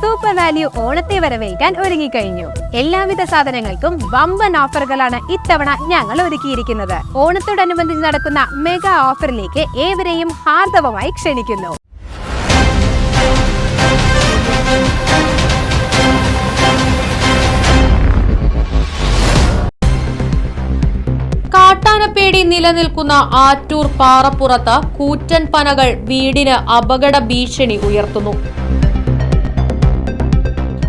Super value ഓണത്തെ വരവേൽക്കാൻ ഒരുങ്ങിക്കഴിഞ്ഞു. എല്ലാവിധ സാധനങ്ങൾക്കും വമ്പൻ ഓഫറുകളാണ് ഇത്തവണ ഞങ്ങൾ ഒരുക്കിയിരിക്കുന്നത്. ഓണത്തോടനുബന്ധിച്ച് നടക്കുന്ന മെഗാ ഓഫറിലേക്ക് ഏവരെയും ഹാർദവമായി ക്ഷണിക്കുന്നു. കാട്ടാനപ്പേടി നിലനിൽക്കുന്ന ആറ്റൂർ പാറപ്പുറത്ത് കൂറ്റൻ പനകൾ വീടിന് അപകട ഭീഷണി ഉയർത്തുന്നു.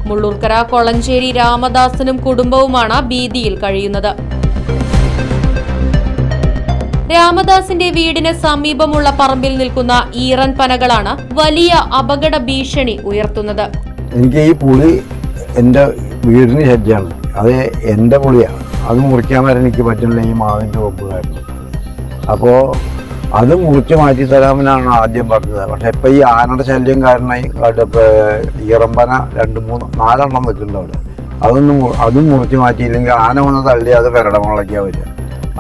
മുള്ളൂർക്കര കൊളഞ്ചേരി രാമദാസനും കുടുംബവുമാണ് ഭീതിയിൽ കഴിയുന്നത്. രാമദാസിന്റെ വീടിന് സമീപമുള്ള പറമ്പിൽ നിൽക്കുന്ന ഈറൻ പനകളാണ് വലിയ അപകട ഭീഷണി ഉയർത്തുന്നത്. എനിക്ക് ഈ പുളി എന്റെ വീടിന് ശരിയാണ്. അത് എന്റെ പുളിയാണ്. അത് മുറിക്കാൻ വരെ എനിക്ക് പറ്റുന്നില്ല ഈ മാവിന്റെ കൊമ്പ് കാരണം അപ്പോൾ അത് മുറിച്ച് മാറ്റി തരാമെന്നാണ് ആദ്യം പറഞ്ഞത്. പക്ഷെ ഇപ്പൊ ഈ ആനയുടെ ശല്യം കാരണമായി ഈറമ്പന രണ്ട് മൂന്ന് നാലെണ്ണം നിൽക്കുന്നുണ്ട്. അവിടെ അതൊന്നും അതും മുറിച്ച് മാറ്റിയില്ലെങ്കിൽ ആന വന്ന് തള്ളി അത് പെരടമുളയ്ക്കാൻ വരിക.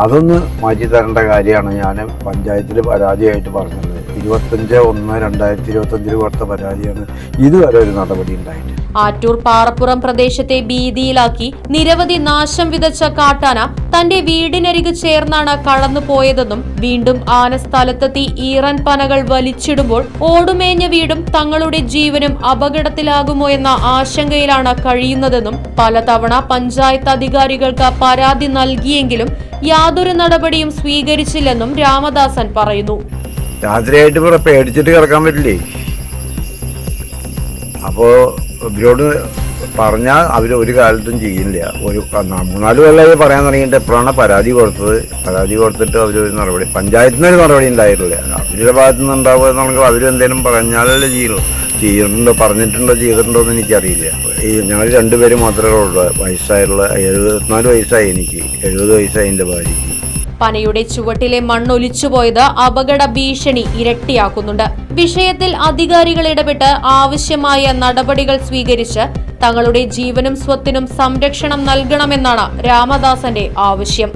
അതൊന്ന് മാറ്റി തരേണ്ട കാര്യമാണ് ഞാൻ പഞ്ചായത്തിൽ പരാതിയായിട്ട് പറഞ്ഞത്. ഇരുപത്തഞ്ച് ഒന്ന് രണ്ടായിരത്തി ഇരുപത്തഞ്ചിൽ കൊടുത്ത പരാതിയാണ് ഇതുവരെ ഒരു നടപടി ഉണ്ടായിട്ടില്ല. ആറ്റൂർ പാറപ്പുറം പ്രദേശത്തെ ഭീതിയിലാക്കി നിരവധി നാശം വിതച്ച കാട്ടാന തന്റെ വീടിനരികു ചേർന്നാണ് കടന്നുപോയതെന്നും വീണ്ടും ആന സ്ഥലത്തെത്തി ഈറൻ പനകൾ വലിച്ചിടുമ്പോൾ ഓടുമേഞ്ഞ വീടും തങ്ങളുടെ ജീവനും അപകടത്തിലാകുമോ എന്ന ആശങ്കയിലാണ് കഴിയുന്നതെന്നും പലതവണ പഞ്ചായത്ത് അധികാരികൾക്ക് പരാതി നൽകിയെങ്കിലും യാതൊരു നടപടിയും സ്വീകരിച്ചില്ലെന്നും രാമദാസൻ പറയുന്നു. രാത്രിയായിട്ട് പേടിച്ചിട്ട് കിടക്കാൻ പറ്റില്ലേ? അപ്പോൾ ഇവരോട് പറഞ്ഞാൽ അവർ ഒരു കാലത്തും ചെയ്യില്ല. ഒരു മൂന്നാൽ കൊല്ലമായി പറയാൻ തുടങ്ങിയിട്ട് എപ്പോഴാണ് പരാതി കൊടുത്തത്. പരാതി കൊടുത്തിട്ട് അവരൊരു നടപടി പഞ്ചായത്തിന് ഒരു നടപടി ഉണ്ടായിട്ടില്ല. അവരുടെ ഭാഗത്തു നിന്ന് ഉണ്ടാവുക എന്നുണ്ടെങ്കിൽ അവരെന്തേലും പറഞ്ഞാലല്ലേ ചെയ്യുള്ളൂ. ചെയ്യുന്നുണ്ടോ പറഞ്ഞിട്ടുണ്ടോ ചെയ്തിട്ടുണ്ടോ എന്ന് എനിക്കറിയില്ല. ഈ ഞങ്ങൾ രണ്ടുപേരും മാത്രമേ ഉള്ളൂ. വയസ്സായുള്ള എഴുപത്തിനാല് വയസ്സായി എനിക്ക്. എഴുപത് വയസ്സായി എന്റെ ഭാര്യയ്ക്ക്. പനയുടെ ചുവട്ടിലെ മണ്ണൊലിച്ചുപോയത് അപകട ഭീഷണി ഇരട്ടിയാക്കുന്നുണ്ട്. വിഷയത്തിൽ അധികാരികൾ ഇടപെട്ട് ആവശ്യമായ നടപടികൾ സ്വീകരിച്ച് തങ്ങളുടെ ജീവനും സ്വത്തിനും സംരക്ഷണം നൽകണമെന്നാണ് രാമദാസന്റെ ആവശ്യം.